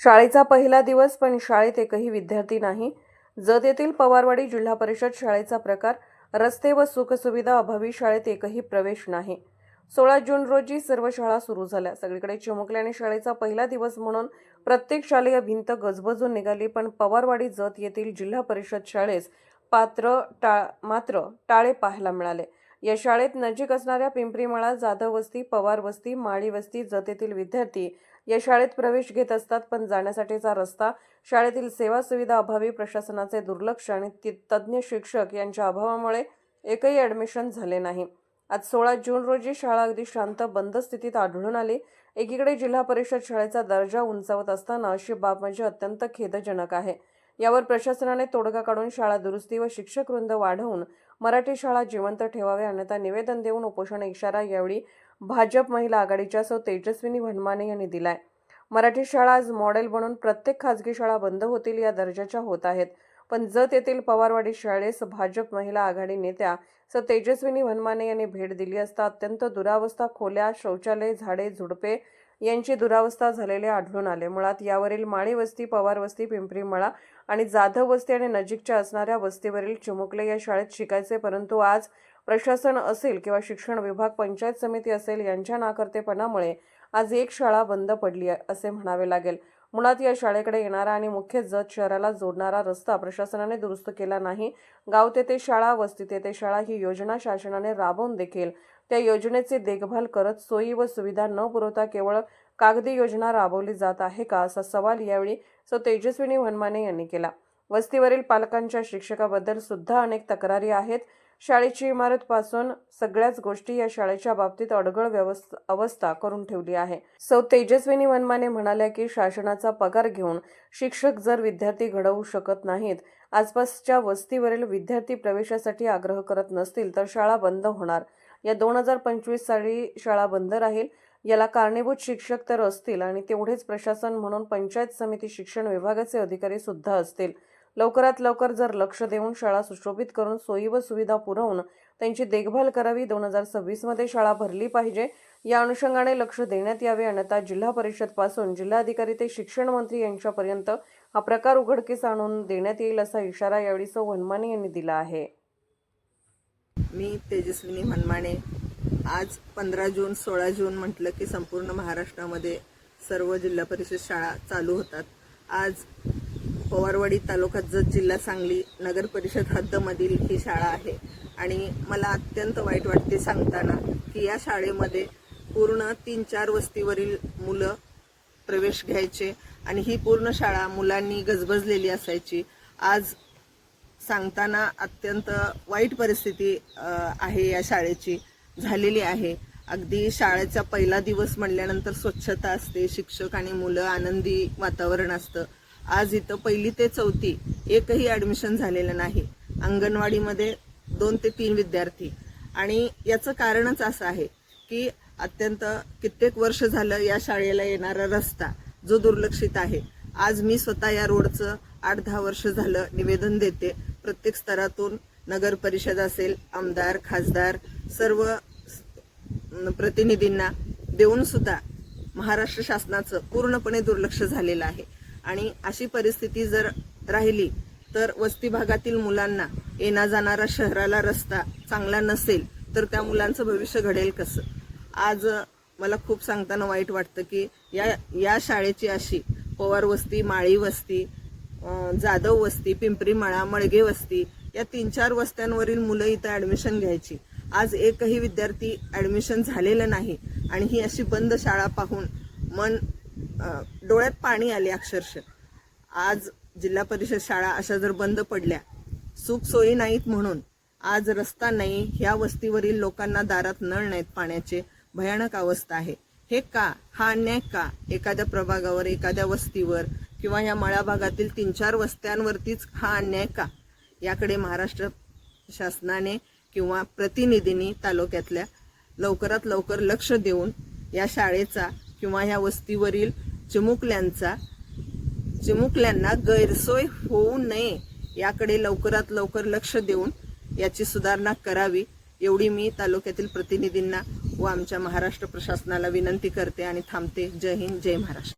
शाळेचा पहिला दिवस पण शाळेत एकही विद्यार्थी नाही. जत येथील पवारवाडी जिल्हा परिषद शाळेचा प्रकार रस्ते व सुखसुविधा अभावी शाळेत एकही प्रवेश नाही. सोळा जून रोजी सर्व शाळा सुरू झाल्या. सगळीकडे चिमुकल्याने शाळेचा पहिला दिवस म्हणून प्रत्येक शालेय भिंत गजबजून निघाली पण पवारवाडी जत येथील जिल्हा परिषद शाळेस पात्र टा मात्र टाळे पाहायला मिळाले. या शाळेत नजीक असणाऱ्या पिंपरीमळा जाधव वस्ती पवार वस्ती माळी वस्ती जत येथील विद्यार्थी या शाळेत प्रवेश घेत असतात पण जाण्यासाठीचा रस्ता शाळेतील सेवा सुविधा अभावी प्रशासनाचे दुर्लक्ष आणि तज्ज्ञ शिक्षक यांच्या अभावामुळे एकही ॲडमिशन झाले नाही. आज सोळा जून रोजी शाळा अगदी शांत बंद स्थितीत आढळून आली. एकीकडे जिल्हा परिषद शाळेचा दर्जा उंचावत असताना अशी बाब म्हणजे अत्यंत खेदजनक आहे. यावर प्रशासनाने तोडगा काढून शाळा दुरुस्ती व शिक्षक वृंद वाढवून मराठी शाळा जिवंत ठेवावे अन्यथा निवेदन देऊन उपोषण इशारा यावेळी भाजप महिला आघाडीच्या सौ तेजस्विनी भनमाने यांनी दिलाय. मराठी शाळा आज मॉडेल बनून प्रत्येक खाजगी शाळा बंद होतील या दर्जाच्या होत आहेत. पण जत येथील पवारवाडी शाळेस भाजप महिला आघाडी नेत्या स तेजस्विनी भनमाने यांनी भेट दिली असता अत्यंत दुरावस्था खोल्या शौचालय झाडे झुडपे यांची दुरावस्था झालेले आढळून आले. मुळात यावरील माळी वस्ती पवार वस्ती पिंपरी मळा आणि जाधव वस्ती आणि नजीकच्या असणाऱ्या वस्तीवरील चिमुकले या शाळेत शिकायचे. परंतु आज प्रशासन असेल किंवा शिक्षण विभाग पंचायत समिती असेल यांच्या नाकर्तेपणामुळे आज एक शाळा बंद पडली आहे असे म्हणावे लागेल. मुळात या शाळेकडे येणारा आणि मुख्य जत शहराला जोडणारा रस्ता प्रशासनाने दुरुस्त केला नाही. गाव तेथे शाळा वस्ती तेथे शाळा ही योजना शासनाने राबवून देखील त्या योजनेची देखभाल करत सोयी व सुविधा न पुरवता केवळ कागदी योजना राबवली जात आहे का असा सवाल यावेळी सो. तेजस्विनी वनमाने यांनी केला. वस्तीवरील पालकांच्या शिक्षकाबद्दल सुद्धा अनेक तक्रारी आहेत. शाळेची इमारत पासून सगळ्याच गोष्टी या शाळेच्या बाबतीत अडगळ व्यवस्था अवस्था करून ठेवली आहे. सौ. तेजस्विनी वनमाने म्हणाल्या की शासनाचा पगार घेऊन शिक्षक जर विद्यार्थी घडवू शकत नाहीत आसपासच्या वस्तीवरील विद्यार्थी प्रवेशासाठी आग्रह करत नसतील तर शाळा बंद होणार. या दोन हजार पंचवीस साली शाळा बंद राहील. याला कारणीभूत शिक्षक तर असतील आणि तेवढेच प्रशासन म्हणून पंचायत समिती शिक्षण विभागाचे अधिकारी सुद्धा असतील. लवकरात लवकर जर लक्ष देऊन शाळा सुशोभित करून सोयी व सुविधा पुरवून त्यांची देखभाल करावी दोन हजार सव्वीसमध्ये शाळा भरली पाहिजे. या अनुषंगाने लक्ष देण्यात यावे अन्यथा जिल्हा परिषदपासून जिल्हाधिकारी ते शिक्षण मंत्री यांच्यापर्यंत हा प्रकार उघडकीस आणून देण्यात येईल असा इशारा यावेळी सौ वनमाने यांनी दिला आहे. मी तेजस्विनी मनमाने आज पंधरा जून सोळा जून म्हटलं की संपूर्ण महाराष्ट्रामध्ये सर्व जिल्हा परिषद शाळा चालू होतात. आज पवारवाडी तालुका जत जिल्हा सांगली नगर परिषद हद्दमधील ही शाळा आहे. आणि मला अत्यंत वाईट वाटते सांगताना की या शाळेमध्ये पूर्ण तीन चार वस्तीवरील मुलं प्रवेश घ्यायचे आणि ही पूर्ण शाळा मुलांनी गजबजलेली असायची. आज सांगताना अत्यंत वाईट परिस्थिती आहे या शाळेची झालेली आहे. अगदी शाळेचा पहिला दिवस म्हणल्यानंतर स्वच्छता असते शिक्षक आणि मुलं आनंदी वातावरण असतं. आज इथं पहिली ते चौथी एकही ॲडमिशन झालेलं नाही. अंगणवाडीमध्ये दोन ते तीन विद्यार्थी. आणि याचं कारणच असं आहे की अत्यंत कित्येक वर्ष झालं या शाळेला येणारा रस्ता जो दुर्लक्षित आहे. आज मी स्वतः या रोडचं आठ दहा वर्ष झालं निवेदन देते. प्रत्येक स्तरातून नगर परिषद असेल आमदार खासदार सर्व प्रतिनिधींना देऊन सुद्धा महाराष्ट्र शासनाचं पूर्णपणे दुर्लक्ष झालेलं आहे. आणि अशी परिस्थिती जर राहिली तर वस्ती भागातील मुलांना येणा जाणारा शहराला रस्ता चांगला नसेल तर त्या मुलांचं भविष्य घडेल कसं? आज मला खूप सांगताना वाईट वाटतं की या या शाळेची अशी पवार वस्ती माळी वस्ती जाधव वस्ती पिंपरी मळा मळगे वस्ती या तीन चार वस्त्यांवरील मुलं इथं ऍडमिशन घ्यायची. आज एकही विद्यार्थी ऍडमिशन झालेलं नाही आणि ही अशी बंद शाळा पाहून मन डोळ्यात पाणी आले अक्षरशः. आज जिल्हा परिषद शाळा अशा जर बंद पडल्या सुख सोयी नाहीत म्हणून आज रस्ता नाही ह्या वस्तीवरील लोकांना दारात नळ नाहीत पाण्याचे भयानक अवस्था आहे. हे का? हा अन्याय का? एखाद्या प्रभागावर एखाद्या वस्तीवर किंवा या मळा भागातील तीन चार वस्त्यांवरतीच हा अन्याय का? याकडे महाराष्ट्र शासनाने किंवा प्रतिनिधींनी तालुक्यातल्या लवकरात लवकर लक्ष देऊन या शाळेचा किंवा ह्या वस्तीवरील चिमुकल्यांचा चिमुकल्यांना गैरसोय होऊ नये याकडे लवकरात लवकर लक्ष देऊन याची सुधारणा करावी एवढी मी तालुक्यातील प्रतिनिधींना व आमच्या महाराष्ट्र प्रशासनाला विनंती करते आणि थांबते. जय हिंद जय महाराष्ट्र.